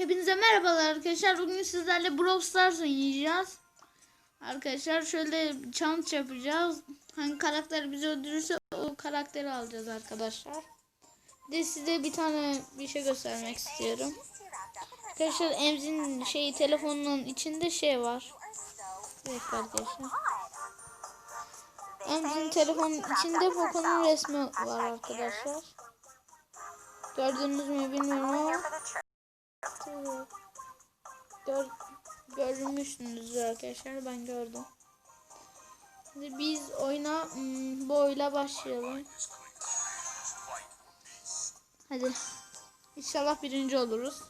Hepinize merhabalar arkadaşlar. Bugün sizlerle Brawl Stars oynayacağız. Arkadaşlar şöyle challenge yapacağız. Hangi karakter bizi öldürürse o karakteri alacağız arkadaşlar. De size bir tane bir şey göstermek istiyorum. Arkadaşlar Emzin şeyi telefonunun içinde şey var. Dakika arkadaşlar. Emzin telefonun içinde Poco'nun resmi var arkadaşlar. Gördünüz mü bilmiyorum ama Gör, görmüşsünüzdür arkadaşlar ben gördüm. Şimdi biz oyuna hmm, bu oyla başlayalım. Hadi. İnşallah birinci oluruz.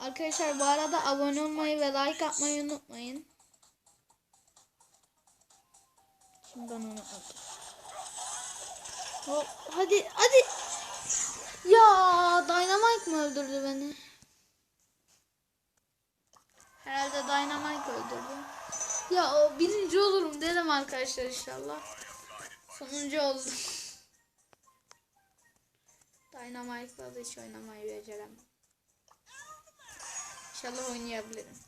Arkadaşlar bu arada abone olmayı ve like atmayı unutmayın. Şimdi ben onu aldım. Hop, hadi hadi. Ya Dynamite mı öldürdü beni? Herhalde Dynamite öldürdü. Ya o birinci olurum dedim arkadaşlar inşallah. Sonuncu oldum. Dynamite'la da hiç oynamayı beceremem. İnşallah oynayabilirim.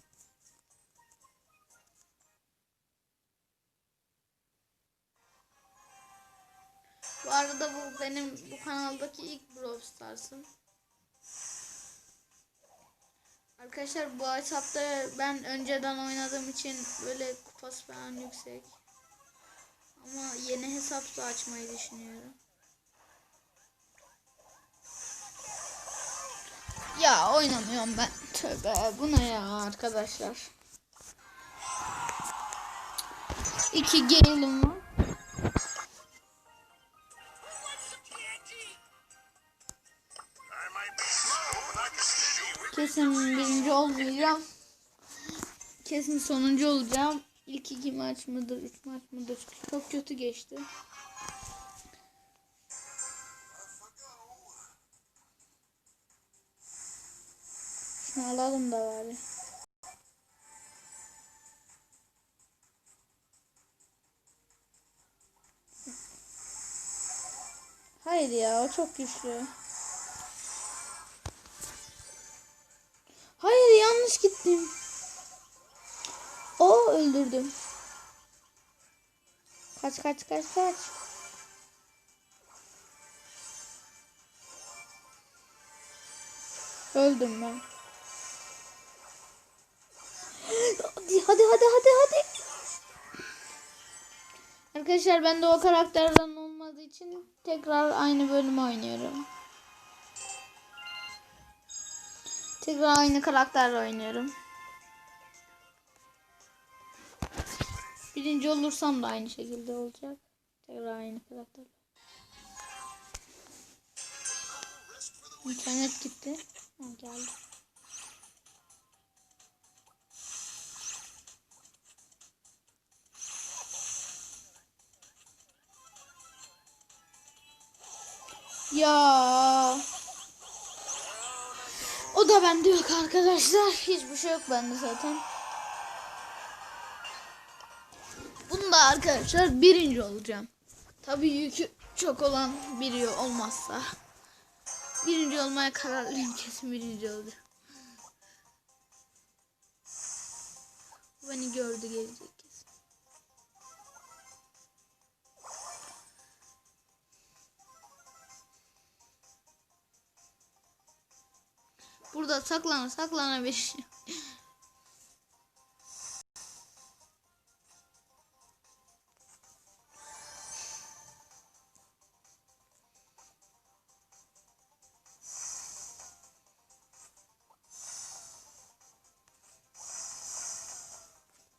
Bu arada bu benim bu kanaldaki ilk Brawl Stars'ım. Arkadaşlar bu hesapta ben önceden oynadığım için böyle kupası falan yüksek. Ama yeni hesap da açmayı düşünüyorum. Ya oynamıyorum ben. Tövbe bu ne ya arkadaşlar. İki gale'ım var. Birinci olmayacağım. Kesin sonuncu olacağım. İlk iki maç mıdır, üç maç mıdır? Çok kötü geçti. Şunu alalım da bari. Hayır ya o çok güçlü. Yanlış gittim. O öldürdüm. Kaç kaç kaç kaç. Öldüm ben. Hadi hadi hadi hadi hadi. Arkadaşlar ben de o karakterden olmadığı için tekrar aynı bölümü oynuyorum. Tekrar aynı karakterle oynuyorum. Birinci olursam da aynı şekilde olacak. Tekrar aynı karakter. İnternet gitti. Ha, geldi. Ya. O da bende yok arkadaşlar. Hiçbir şey yok bende zaten. Bunda arkadaşlar birinci olacağım. Tabii yükü çok olan biri olmazsa. Birinci olmaya kararlıyım kesin birinci olacağım. Beni gördü gelecek Burada saklana saklana bir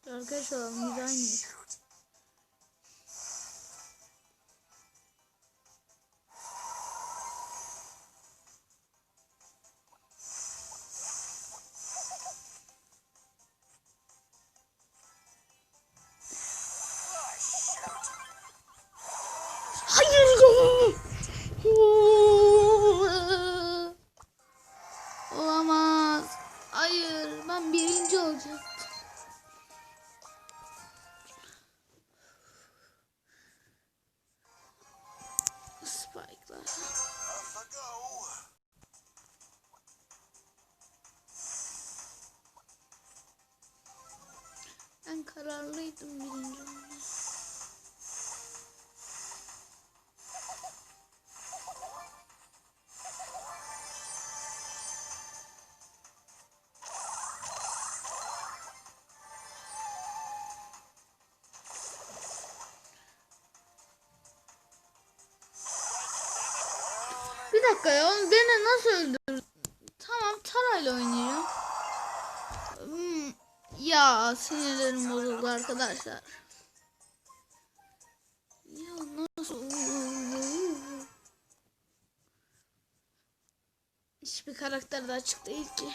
Arkadaşlar biz go. Ben kararlıydım birinci Bir dakika ya onu beni nasıl öldürdü? Tamam tarayla oynayacağım. Hmm, ya sinirlerim bozuldu arkadaşlar. Ya nasıl? Hiçbir karakter de açık değil ki.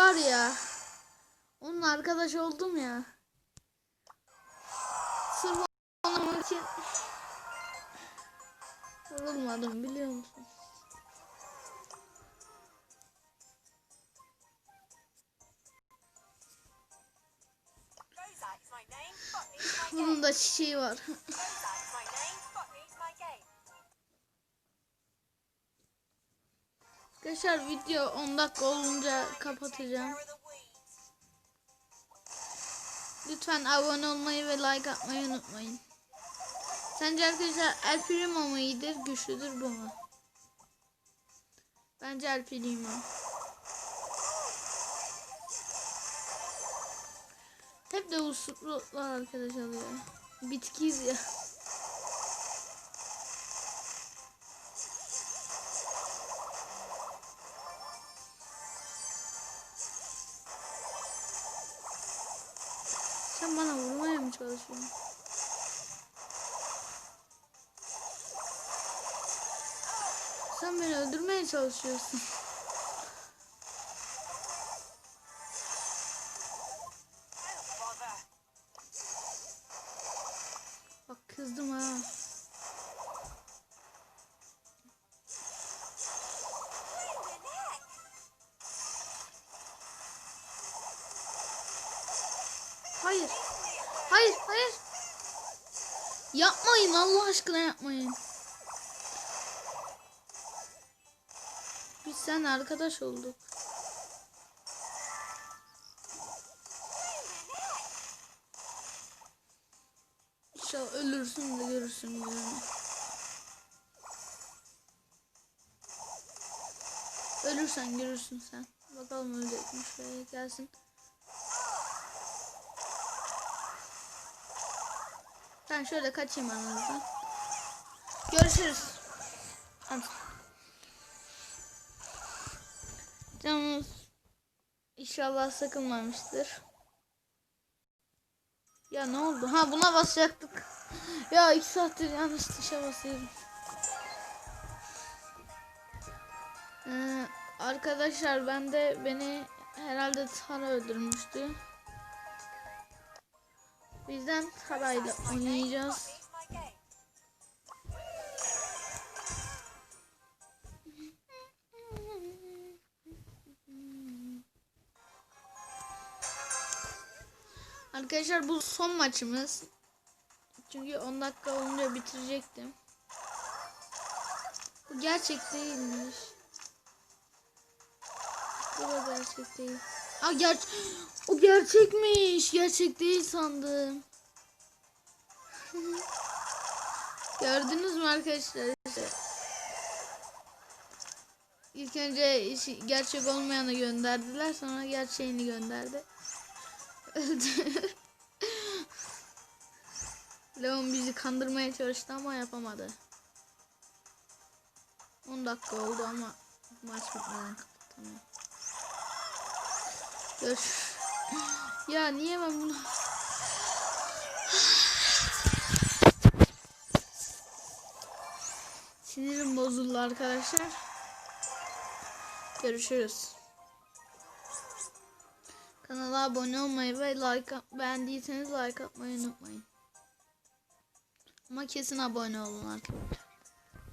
Var ya. Onun arkadaş oldum ya. Sırf onun için vurulmadım biliyor musun? Bunun da çiçeği var. Arkadaşlar video 10 dakika olunca kapatacağım. Lütfen abone olmayı ve like atmayı unutmayın. Sence arkadaşlar El Primo mu iyidir, güçlüdür bu mu? Bence El Primo. Hep de usullar arkadaş alıyor. Bitkiyiz ya. Sen bana vurmaya mı çalışıyorsun? Sen beni öldürmeye çalışıyorsun. Bak kızdım ha. Yapmayın Allah aşkına yapmayın. Biz sen arkadaş olduk. İnşallah ölürsün de görürsün gününü. Ölürsen görürsün sen. Bakalım ölecekmiş. Şöyle gelsin. Ben şöyle kaçayım aranızdan. Görüşürüz. Hadi. Canımız inşallah sakınmamıştır. Ya ne oldu? Ha buna basacaktık. Ya iki saattir yanlış tuşa basıyorum. Ee, arkadaşlar ben de beni herhalde Tara öldürmüştü. Bizden Tara'yla oynayacağız. Arkadaşlar bu son maçımız. Çünkü 10 dakika olunca bitirecektim. Bu gerçek değilmiş. Bu da gerçek değil. Aa ger o gerçekmiş. Gerçek değil sandım. Gördünüz mü arkadaşlar? İlk önce gerçek olmayanı gönderdiler. Sonra gerçeğini gönderdi. Leon bizi kandırmaya çalıştı ama yapamadı. 10 dakika oldu ama maç bitmeden kapatamam. Görüş. Ya niye ben bunu... Sinirim bozuldu arkadaşlar. Görüşürüz. Kanala abone olmayı ve like beğendiyseniz like atmayı unutmayın. Ama kesin abone olun arkadaşlar.